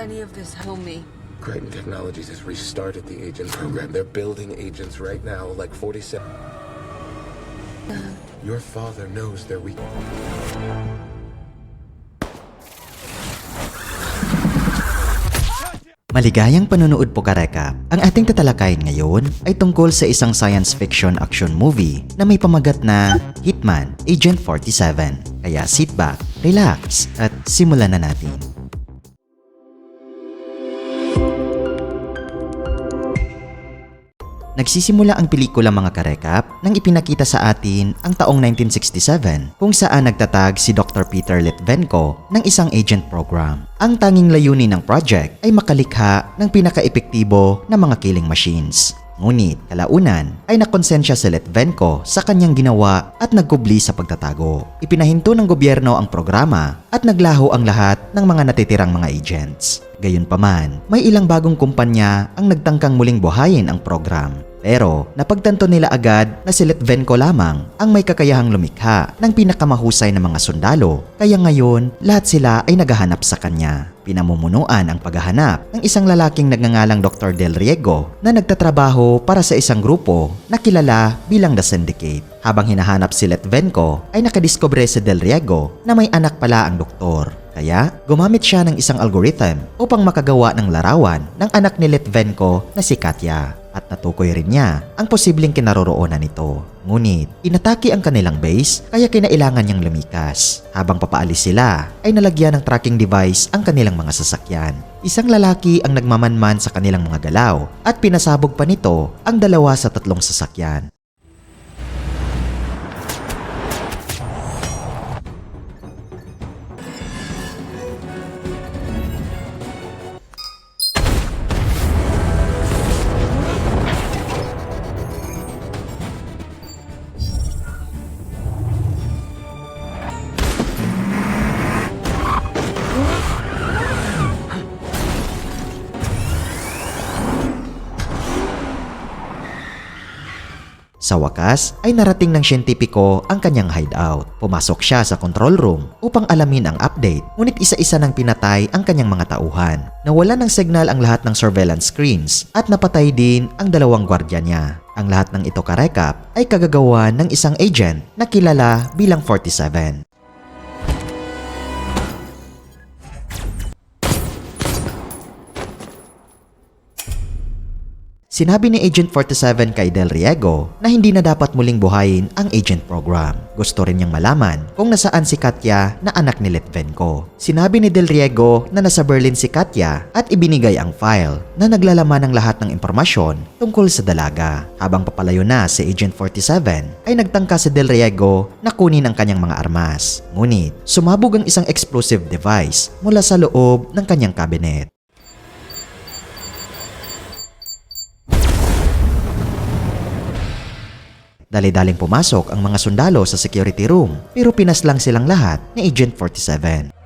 any of this help me? Crichton Technologies has restarted the agent program. They're building agents right now, like 47. Your father knows they're weak. Maligayang panonood po kareka. Ang ating tatalakayin ngayon ay tungkol sa isang science fiction action movie na may pamagat na Hitman Agent 47. Kaya sit back, relax, at simulan na natin. Nagsisimula ang pelikula mga karekap nang ipinakita sa atin ang taong 1967 kung saan nagtatag si Dr. Peter Litvenko ng isang agent program. Ang tanging layunin ng project ay makalikha ng pinaka-epektibo na mga killing machines. Ngunit, kalaunan ay nakonsensya si Litvenko sa kanyang ginawa at nagkubli sa pagtatago. Ipinahinto ng gobyerno ang programa at naglaho ang lahat ng mga natitirang mga agents. Gayunpaman, may ilang bagong kumpanya ang nagtangkang muling buhayin ang program. Pero napagtanto nila agad na si Litvenko lamang ang may kakayahang lumikha ng pinakamahusay na mga sundalo kaya ngayon lahat sila ay naghahanap sa kanya. Pinamumunuan ang paghahanap ng isang lalaking nagngangalang Dr. Del Riego na nagtatrabaho para sa isang grupo na kilala bilang The Syndicate. Habang hinahanap si Litvenko ay nakadiskubre si Del Riego na may anak pala ang doktor. Kaya gumamit siya ng isang algorithm upang makagawa ng larawan ng anak ni Litvenko na si Katya at natukoy rin niya ang posibleng kinaroroonan nito. Ngunit, inatake ang kanilang base kaya kinailangan niyang lumikas. Habang papaalis sila, ay nalagyan ng tracking device ang kanilang mga sasakyan. Isang lalaki ang nagmamanman sa kanilang mga galaw at pinasabog pa nito ang dalawa sa tatlong sasakyan. Sa wakas, ay narating ng siyentipiko ang kanyang hideout. Pumasok siya sa control room upang alamin ang update, ngunit isa-isa nang pinatay ang kanyang mga tauhan. Nawala ng signal ang lahat ng surveillance screens at napatay din ang dalawang gwardya niya. Ang lahat ng ito karekap ay kagagawa ng isang agent na kilala bilang 47. Sinabi ni Agent 47 kay Del Riego na hindi na dapat muling buhayin ang agent program. Gusto rin niyang malaman kung nasaan si Katya na anak ni Litvenko. Sinabi ni Del Riego na nasa Berlin si Katya at ibinigay ang file na naglalaman ng lahat ng impormasyon tungkol sa dalaga. Habang papalayo na si Agent 47 ay nagtangka si Del Riego na kunin ang kanyang mga armas. Ngunit sumabog ang isang explosive device mula sa loob ng kanyang cabinet. Dali-daling pumasok ang mga sundalo sa security room pero pinaslang silang lahat ni Agent 47.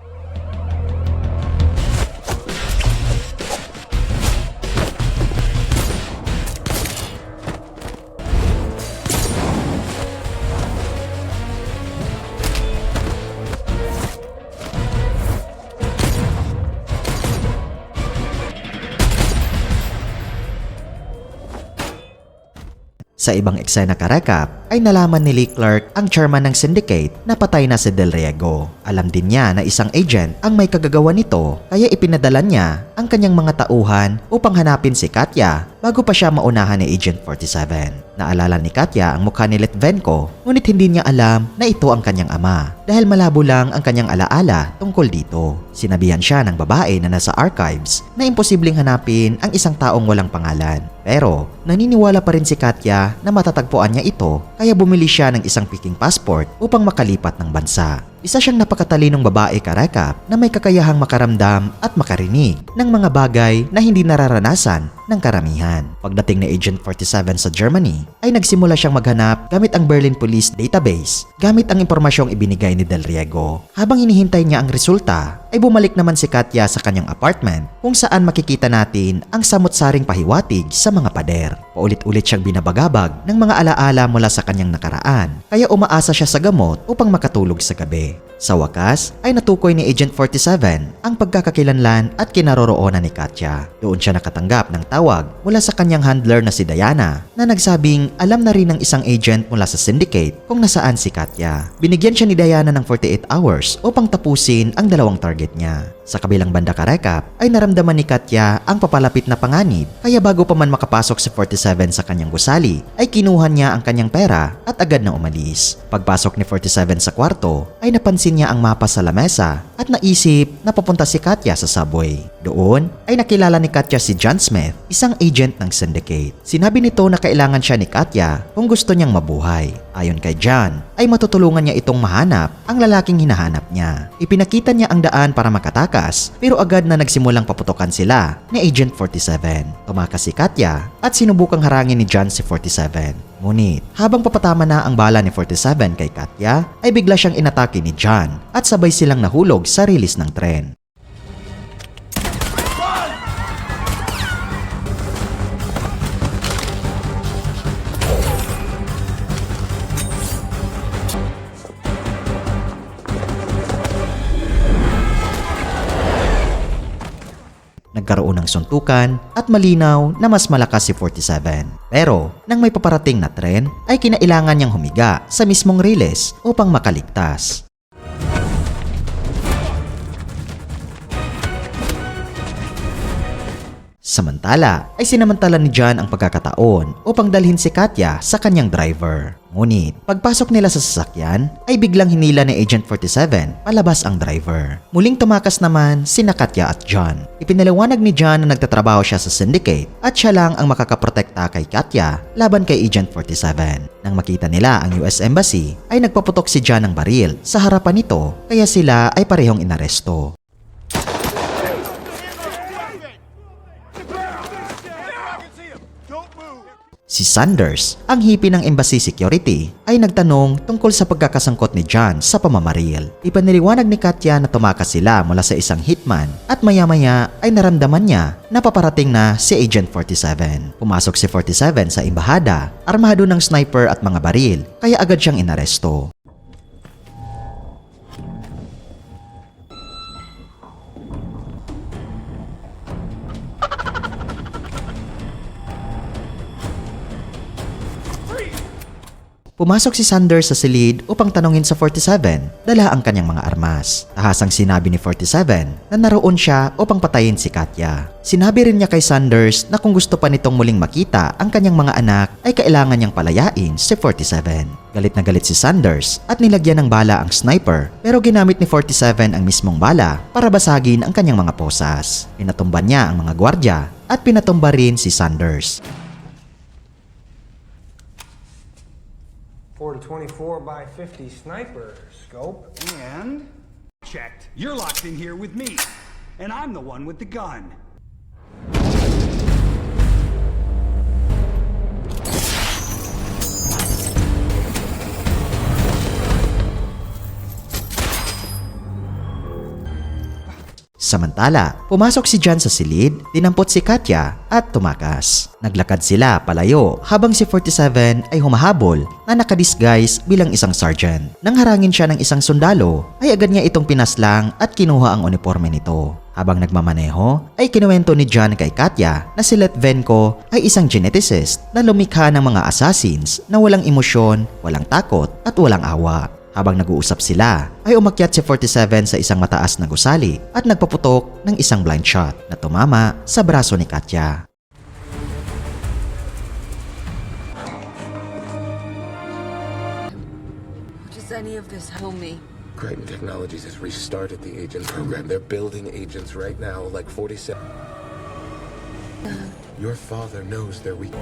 Sa ibang eksena karekap ay nalaman ni Lee Clark ang chairman ng syndicate na patay na si Del Riego. Alam din niya na isang agent ang may kagagawa nito kaya ipinadala niya ang kanyang mga tauhan upang hanapin si Katya bago pa siya maunahan ni Agent 47. Naalala ni Katya ang mukha ni Litvenko ngunit hindi niya alam na ito ang kanyang ama dahil malabo lang ang kanyang alaala tungkol dito. Sinabihan siya ng babae na nasa archives na imposibleng hanapin ang isang taong walang pangalan. Pero naniniwala pa rin si Katya na matatagpuan niya ito kaya bumili siya ng isang Peking passport upang makalipat ng bansa. Isa siyang napakatalinong babae karekap na may kakayahang makaramdam at makarinig ng mga bagay na hindi nararanasan ng karamihan. Pagdating ni Agent 47 sa Germany, ay nagsimula siyang maghanap gamit ang Berlin Police Database gamit ang impormasyong ibinigay ni Del Riego. Habang hinihintay niya ang resulta, ay bumalik naman si Katya sa kanyang apartment kung saan makikita natin ang samot-saring pahiwatig sa mga pader. Paulit-ulit siyang binabagabag ng mga alaala mula sa kanyang nakaraan kaya umaasa siya sa gamot upang makatulog sa gabi. Sa wakas ay natukoy ni Agent 47 ang pagkakakilanlan at kinaroroonan ni Katya. Doon siya nakatanggap ng tawag mula sa kanyang handler na si Diana na nagsabing alam na rin ng isang agent mula sa syndicate kung nasaan si Katya. Binigyan siya ni Diana ng 48 hours upang tapusin ang dalawang target niya. Sa kabilang banda karekap ay naramdaman ni Katya ang papalapit na panganib kaya bago pa man makapasok si 47 sa kanyang gusali ay kinuha niya ang kanyang pera at agad na umalis. Pagpasok ni 47 sa kwarto ay napansin niya ang mapa sa lamesa at naisip na papunta si Katya sa subway. Doon ay nakilala ni Katya si John Smith, isang agent ng syndicate. Sinabi nito na kailangan siya ni Katya kung gusto niyang mabuhay. Ayon kay John, ay matutulungan niya itong mahanap ang lalaking hinahanap niya. Ipinakita niya ang daan para makatakas pero agad na nagsimulang paputokan sila ni Agent 47. Tumakas si Katya at sinubukang harangin ni John si 47. Ngunit habang papatama na ang bala ni 47 kay Katya ay bigla siyang inatake ni John at sabay silang nahulog sa rilis ng tren. Nagkaroon ng suntukan at malinaw na mas malakas si 47. Pero nang may paparating na tren ay kinailangan niyang humiga sa mismong riles upang makaligtas. Samantala ay sinamantala ni John ang pagkakataon upang dalhin si Katya sa kanyang driver. Ngunit pagpasok nila sa sasakyan ay biglang hinila ni Agent 47 palabas ang driver. Muling tumakas naman sina Katya at John. Ipinaliwanag ni John na nagtatrabaho siya sa syndicate at siya lang ang makakaprotekta kay Katya laban kay Agent 47. Nang makita nila ang US Embassy ay nagpaputok si John ng baril sa harapan nito kaya sila ay parehong inaresto. Si Sanders, ang hipi ng embassy security, ay nagtanong tungkol sa pagkakasangkot ni John sa pamamaril. Ipaniliwanag ni Katya na tumakas sila mula sa isang hitman at maya-maya ay naramdaman niya na paparating na si Agent 47. Pumasok si 47 sa embahada, armado ng sniper at mga baril, kaya agad siyang inaresto. Pumasok si Sanders sa silid upang tanungin sa 47 dala ang kanyang mga armas. Tahasang sinabi ni 47 na naroon siya upang patayin si Katya. Sinabi rin niya kay Sanders na kung gusto pa nitong muling makita ang kanyang mga anak ay kailangan niyang palayain si 47. Galit na galit si Sanders at nilagyan ng bala ang sniper pero ginamit ni 47 ang mismong bala para basagin ang kanyang mga posas. Pinatumba niya ang mga gwardya at pinatumba rin si Sanders. 24 by 50 sniper scope. And checked. You're locked in here with me, and I'm the one with the gun. Samantala, pumasok si John sa silid, dinampot si Katya at tumakas. Naglakad sila palayo habang si 47 ay humahabol na nakadisguise bilang isang sergeant. Nang harangin siya ng isang sundalo, ay agad niya itong pinaslang at kinuha ang uniforme nito. Habang nagmamaneho, ay kinuwento ni John kay Katya na si Letvenko ay isang geneticist na lumikha ng mga assassins na walang emosyon, walang takot at walang awa. Habang nag-uusap sila, ay umakyat si 47 sa isang mataas na gusali at nagpaputok ng isang blind shot na tumama sa braso ni Katya. Any of this help me? Crichton Technologies has restarted the agent program. They're building agents right now, like 47. Your father knows they're weak.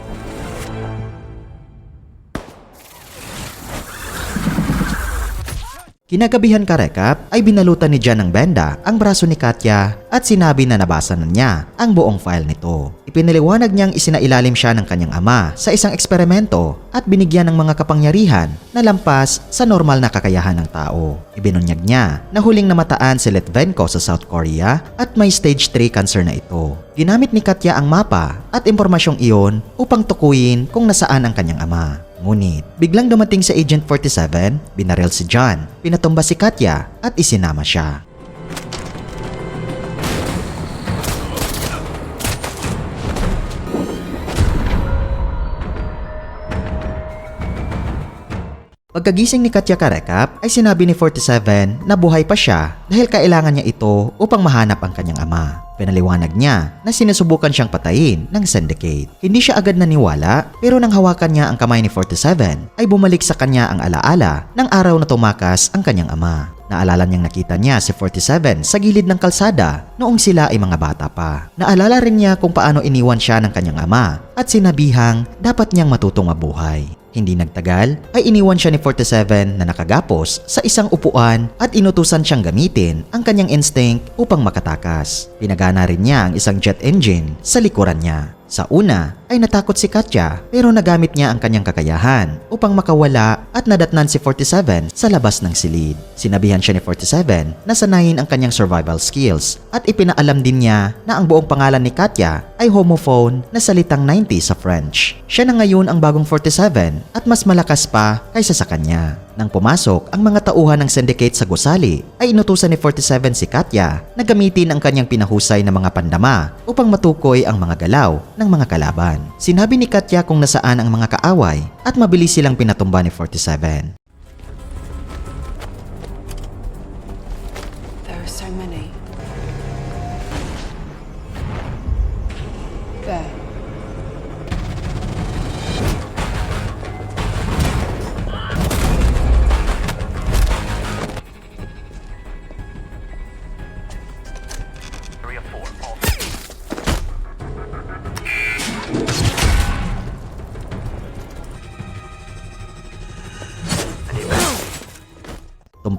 Kinagabihan ka rekap ay binalutan ni Jan ng benda ang braso ni Katya at sinabi na nabasa na niya ang buong file nito. Ipinaliwanag niyang isinailalim siya ng kanyang ama sa isang eksperimento at binigyan ng mga kapangyarihan na lampas sa normal na kakayahan ng tao. Ibinunyag niya na huling namataan si Litvenko sa South Korea at may stage 3 cancer na ito. Ginamit ni Katya ang mapa at impormasyong iyon upang tukuyin kung nasaan ang kanyang ama. Ngunit, biglang dumating sa Agent 47, binaril si John, pinatumba si Katya at isinama siya. Pagkagising ni Katya Karekap ay sinabi ni 47 na buhay pa siya dahil kailangan niya ito upang mahanap ang kanyang ama. Pinaliwanag niya na sinusubukan siyang patayin ng syndicate. Hindi siya agad naniwala pero nang hawakan niya ang kamay ni 47 ay bumalik sa kanya ang alaala ng araw na tumakas ang kanyang ama. Naalala niyang nakita niya si 47 sa gilid ng kalsada noong sila ay mga bata pa. Naalala rin niya kung paano iniwan siya ng kanyang ama at sinabihang dapat niyang matutong mabuhay. Hindi nagtagal ay iniwan siya ni 47 na nakagapos sa isang upuan at inutusan siyang gamitin ang kanyang instinct upang makatakas. Pinagana rin niya ang isang jet engine sa likuran niya. Sa una ay natakot si Katya pero nagamit niya ang kanyang kakayahan upang makawala at nadatnan si 47 sa labas ng silid. Sinabihan siya ni 47 na sanayin ang kanyang survival skills at ipinaalam din niya na ang buong pangalan ni Katya ay homophone na salitang 90 sa French. Siya na ngayon ang bagong 47 at mas malakas pa kaysa sa kanya. Nang pumasok ang mga tauhan ng syndicate sa gusali, ay inutusan ni 47 si Katya na gamitin ang kanyang pinahusay na mga pandama upang matukoy ang mga galaw ng mga kalaban. Sinabi ni Katya kung nasaan ang mga kaaway at mabilis silang pinatumba ni 47.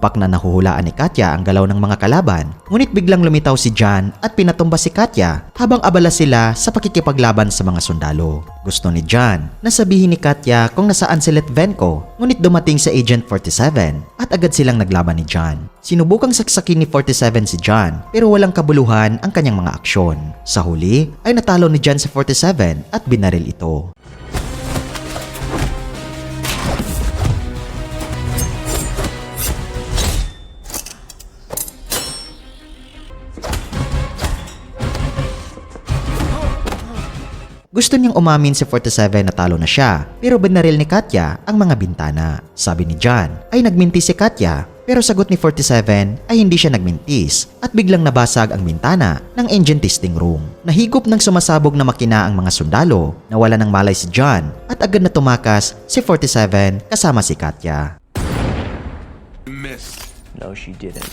Tumpak na nahuhulaan ni Katya ang galaw ng mga kalaban, ngunit biglang lumitaw si John at pinatumba si Katya habang abala sila sa pakikipaglaban sa mga sundalo. Gusto ni John na sabihin ni Katya kung nasaan si Litvenko, ngunit dumating sa Agent 47 at agad silang naglaban ni John. Sinubukang saksakin ni 47 si John pero walang kabuluhan ang kanyang mga aksyon. Sa huli ay natalo ni John si 47 at binaril ito. Gusto niyang umamin si 47 na talo na siya pero binaril ni Katya ang mga bintana. Sabi ni John ay nagminti si Katya pero sagot ni 47 ay hindi siya nagmintis at biglang nabasag ang bintana ng engine testing room. Nahigop ng sumasabog na makina ang mga sundalo, nawala ng malay si John at agad na tumakas si 47 kasama si Katya. No, she didn't.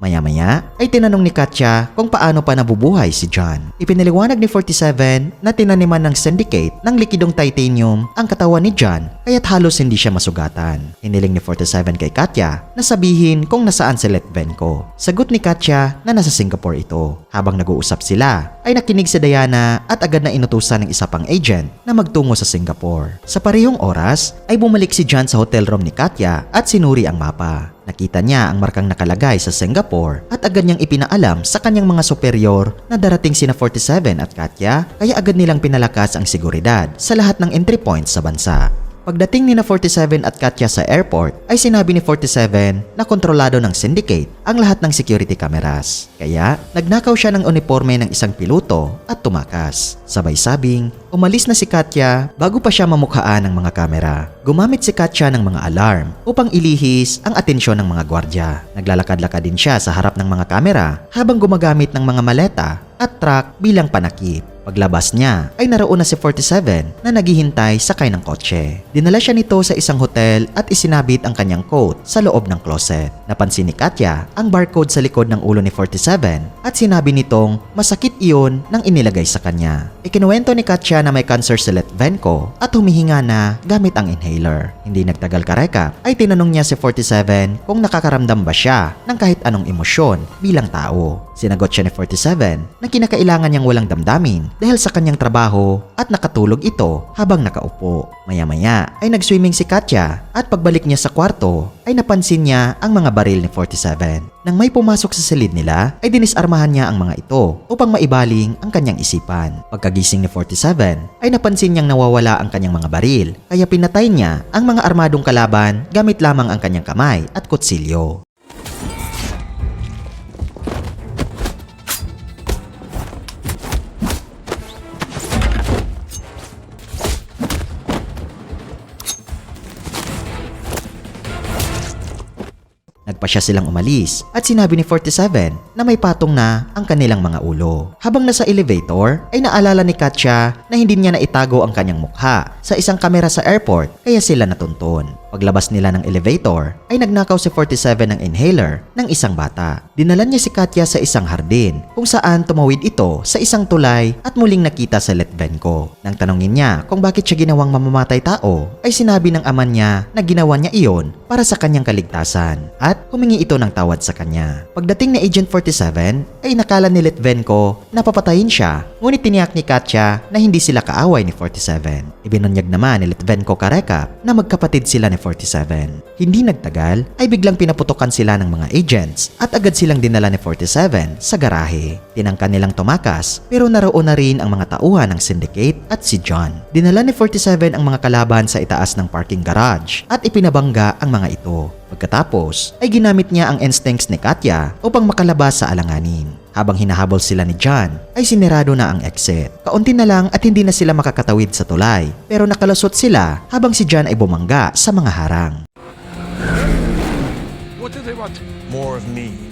Maya-maya ay tinanong ni Katya kung paano pa nabubuhay si John. Ipinaliwanag ni 47 na tinaniman ng syndicate ng likidong titanium ang katawan ni John kaya't halos hindi siya masugatan. Hiniling ni 47 kay Katya na sabihin kung nasaan si Letvenko. Sagot ni Katya na nasa Singapore ito. Habang nag-uusap sila ay nakinig si Diana at agad na inutusan ng isa pang agent na magtungo sa Singapore. Sa parehong oras ay bumalik si John sa hotel room ni Katya at sinuri ang mapa. Nakita niya ang markang nakalagay sa Singapore at agad niyang ipinaalam sa kanyang mga superior na darating sina 47 at Katya kaya agad nilang pinalakas ang seguridad sa lahat ng entry points sa bansa. Pagdating ni na 47 at Katya sa airport ay sinabi ni 47 na kontrolado ng syndicate ang lahat ng security cameras. Kaya nagnakaw siya ng uniforme ng isang piloto at tumakas. Sabay sabing, umalis na si Katya bago pa siya mamukhaan ng mga kamera. Gumamit si Katya ng mga alarm upang ilihis ang atensyon ng mga gwardya. Naglalakad-lakad din siya sa harap ng mga kamera habang gumagamit ng mga maleta at truck bilang panakip. Paglabas niya ay naroon na si 47 na naghihintay sakay ng kotse. Dinala siya nito sa isang hotel at isinabit ang kanyang coat sa loob ng closet. Napansin ni Katya ang barcode sa likod ng ulo ni 47 at sinabi nitong masakit iyon nang inilagay sa kanya. Ikinuwento ni Katya na may cancer si Letvenko at humihinga na gamit ang inhaler. Hindi nagtagal kareka ay tinanong niya si 47 kung nakakaramdam ba siya ng kahit anong emosyon bilang tao. Sinagot siya ni 47 na kinakailangan niyang walang damdamin dahil sa kanyang trabaho at nakatulog ito habang nakaupo. Maya-maya ay nag-swimming si Katya at pagbalik niya sa kwarto ay napansin niya ang mga baril ni 47. Nang may pumasok sa silid nila ay dinisarmahan niya ang mga ito upang maibaling ang kanyang isipan. Pagkagising ni 47 ay napansin niyang nawawala ang kanyang mga baril kaya pinatay niya ang mga armadong kalaban gamit lamang ang kanyang kamay at kutsilyo. Nagpa siya silang umalis at sinabi ni 47 na may patong na ang kanilang mga ulo. Habang nasa elevator ay naalala ni Katya na hindi niya naitago ang kanyang mukha sa isang kamera sa airport kaya sila natuntun. Paglabas nila ng elevator ay nagnakaw si 47 ng inhaler ng isang bata. Dinala niya si Katya sa isang hardin kung saan tumawid ito sa isang tulay at muling nakita si Letvenko. Nang tanongin niya kung bakit siya ginawang mamamatay tao ay sinabi ng ama niya na ginawa niya iyon para sa kanyang kaligtasan at humingi ito ng tawad sa kanya. Pagdating ni Agent 47 ay nakala ni Letvenko na papatayin siya ngunit tiniyak ni Katya na hindi sila kaaway ni 47. Ibinunyag naman ni Letvenko Kareka na magkapatid sila ni 47. Hindi nagtagal ay biglang pinaputokan sila ng mga agents at agad silang dinala ni 47 sa garahe. Tinangka nilang tumakas pero naroon na rin ang mga tauhan ng syndicate at si John. Dinala ni 47 ang mga kalaban sa itaas ng parking garage at ipinabangga ang mga ito. Pagkatapos ay ginamit niya ang instincts ni Katya upang makalabas sa alanganin. Habang hinahabol sila ni John, ay sinirado na ang exit. Kaunti na lang at hindi na sila makakatawid sa tulay. Pero nakalusot sila habang si John ay bumangga sa mga harang. What do they want? More of me.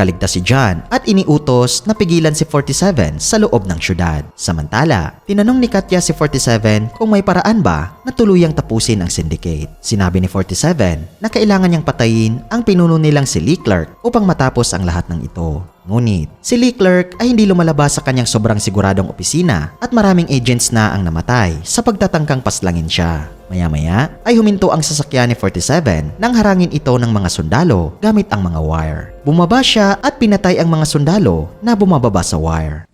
Nakaligtas si John at iniutos na pigilan si 47 sa loob ng syudad. Samantala, tinanong ni Katya si 47 kung may paraan ba na tuluyang tapusin ang syndicate. Sinabi ni 47 na kailangan niyang patayin ang pinuno nilang si Lee Clark upang matapos ang lahat ng ito. Ngunit, si Lee Clerk ay hindi lumalabas sa kanyang sobrang siguradong opisina at maraming agents na ang namatay sa pagtatangkang paslangin siya. Maya-maya ay huminto ang sasakyan ni 47 nang harangin ito ng mga sundalo gamit ang mga wire. Bumaba siya at pinatay ang mga sundalo na bumababa sa wire.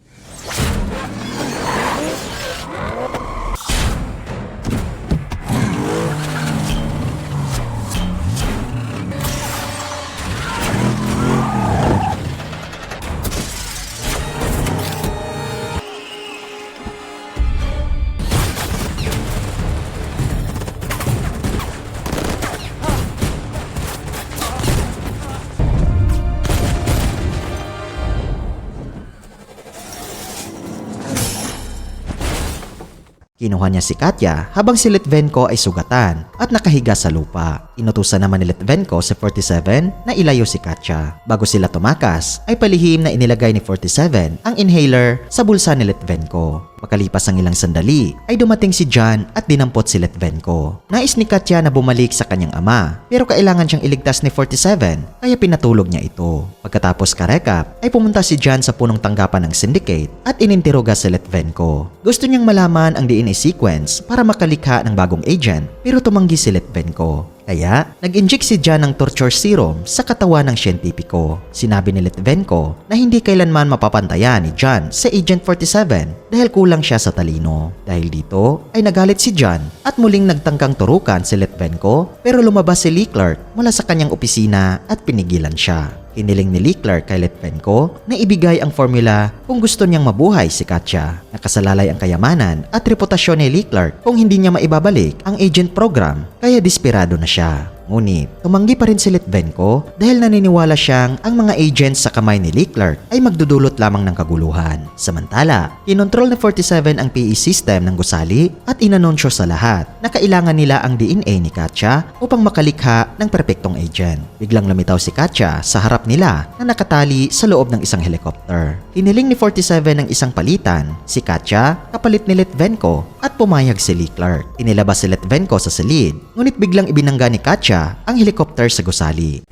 Kinuha niya si Katya habang si Litvenko ay sugatan at nakahiga sa lupa. Inutusan naman ni Litvenko si 47 na ilayo si Katya. Bago sila tumakas, ay palihim na inilagay ni 47 ang inhaler sa bulsa ni Litvenko. Makalipas ang ilang sandali, ay dumating si John at dinampot si Letvenko. Nais ni Katya na bumalik sa kanyang ama, pero kailangan siyang iligtas ni 47, kaya pinatulog niya ito. Pagkatapos karekap, ay pumunta si John sa punong tanggapan ng syndicate at inintiroga si Letvenko. Gusto niyang malaman ang DNA sequence para makalikha ng bagong agent, pero tumanggi si Letvenko. Kaya, nag-inject si John ng torture serum sa katawan ng siyentipiko. Sinabi ni Litvenko na hindi kailanman mapapantayan ni John sa Agent 47 dahil kulang siya sa talino. Dahil dito, ay nagalit si John at muling nagtangkang turukan si Litvenko pero lumabas si Lee Clark mula sa kanyang opisina at pinigilan siya. Hiniling ni Leclerc kay Litvenko na ibigay ang formula kung gusto niyang mabuhay si Katya. Nakasalalay ang kayamanan at reputasyon ni Leclerc kung hindi niya maibabalik ang agent program kaya desperado na siya. Ngunit, tumanggi pa rin si Litvenko dahil naniniwala siyang ang mga agents sa kamay ni Leclerc ay magdudulot lamang ng kaguluhan. Samantala, kinontrol na 47 ang PE system ng gusali at inanunsyo sa lahat na kailangan nila ang DNA ni Katya upang makalikha ng perpektong agent. Biglang lumitaw si Katya sa harap nila na nakatali sa loob ng isang helicopter. Hiniling ni 47 ng isang palitan, si Katya kapalit ni Litvenko at pumayag si Leclerc. Inilabas si Litvenko sa silid, ngunit biglang ibinangga ni Katya ang helicopter sa gusali.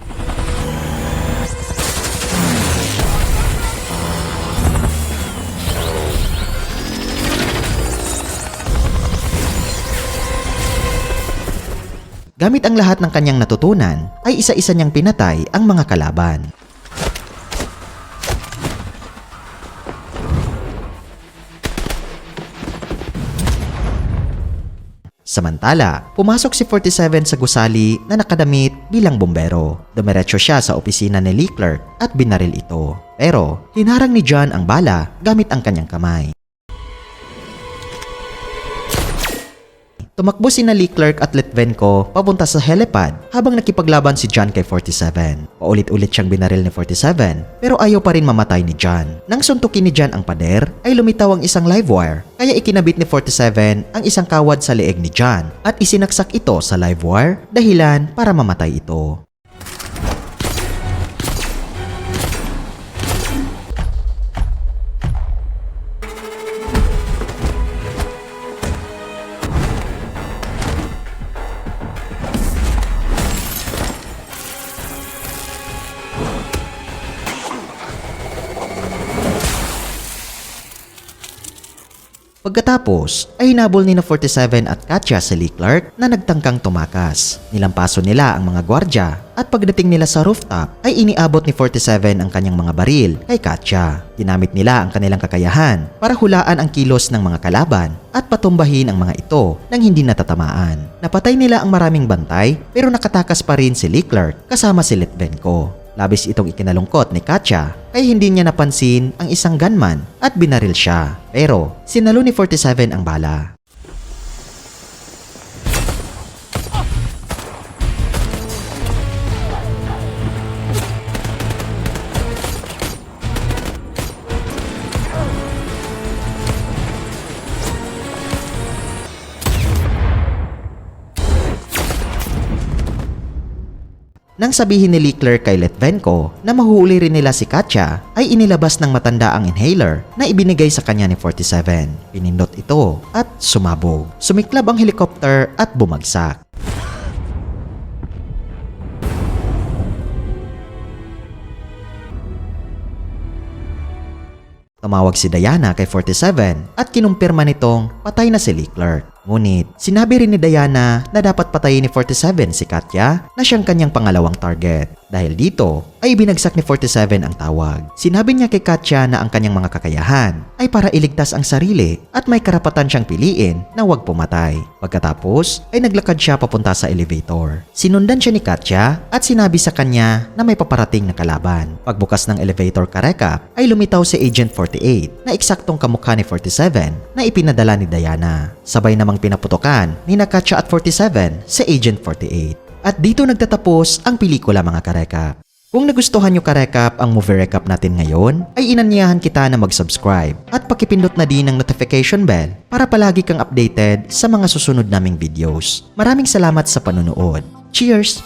Gamit ang lahat ng kanyang natutunan, ay isa-isa niyang pinatay ang mga kalaban. Samantala, pumasok si 47 sa gusali na nakadamit bilang bombero. Dumiretso siya sa opisina ni Leclerc at binaril ito. Pero, hinarang ni John ang bala gamit ang kanyang kamay. Tumakbo si na Leclerc at Litvenko papunta sa helipad habang nakipaglaban si John kay 47. Paulit-ulit siyang binaril ni 47 pero ayaw pa rin mamatay ni John. Nang suntukin ni John ang pader ay lumitaw ang isang live wire kaya ikinabit ni 47 ang isang kawad sa leeg ni John at isinaksak ito sa live wire dahilan para mamatay ito. Pagkatapos ay hinabol ni na 47 at Katya si Leclerc na nagtangkang tumakas. Nilampaso nila ang mga gwardya at pagdating nila sa rooftop ay iniabot ni 47 ang kanyang mga baril kay Katya. Ginamit nila ang kanilang kakayahan para hulaan ang kilos ng mga kalaban at patumbahin ang mga ito nang hindi natatamaan. Napatay nila ang maraming bantay pero nakatakas pa rin si Leclerc kasama si Litvenko. Labis itong ikinalungkot ni Katya kaya hindi niya napansin ang isang gunman at binaril siya. Pero sinalo ni 47 ang bala. Nang sabihin ni Leclerc kay Letvenko na mahuhuli rin nila si Katya, ay inilabas ng matanda ang inhaler na ibinigay sa kanya ni 47. Pinindot ito at sumabog. Sumiklab ang helicopter at bumagsak. Tumawag si Diana kay 47 at kinumpirma nitong patay na si Leclerc. Ngunit, sinabi rin ni Diana na dapat patayin ni 47 si Katya na siyang kanyang pangalawang target. Dahil dito, ay binagsak ni 47 ang tawag. Sinabi niya kay Katya na ang kanyang mga kakayahan ay para iligtas ang sarili at may karapatan siyang piliin na huwag pumatay. Pagkatapos, ay naglakad siya papunta sa elevator. Sinundan siya ni Katya at sinabi sa kanya na may paparating na kalaban. Pagbukas ng elevator karekap, ay lumitaw si Agent 48 na eksaktong kamukha ni 47 na ipinadala ni Diana. Sabay namang pinaputokan ni na Katya at 47 sa Agent 48. At dito nagtatapos ang pelikula mga karekap. Kung nagustuhan nyo karekap ang movie recap natin ngayon, ay inanyahan kita na mag-subscribe at pakipindot na din ang notification bell para palagi kang updated sa mga susunod naming videos. Maraming salamat sa panonood. Cheers!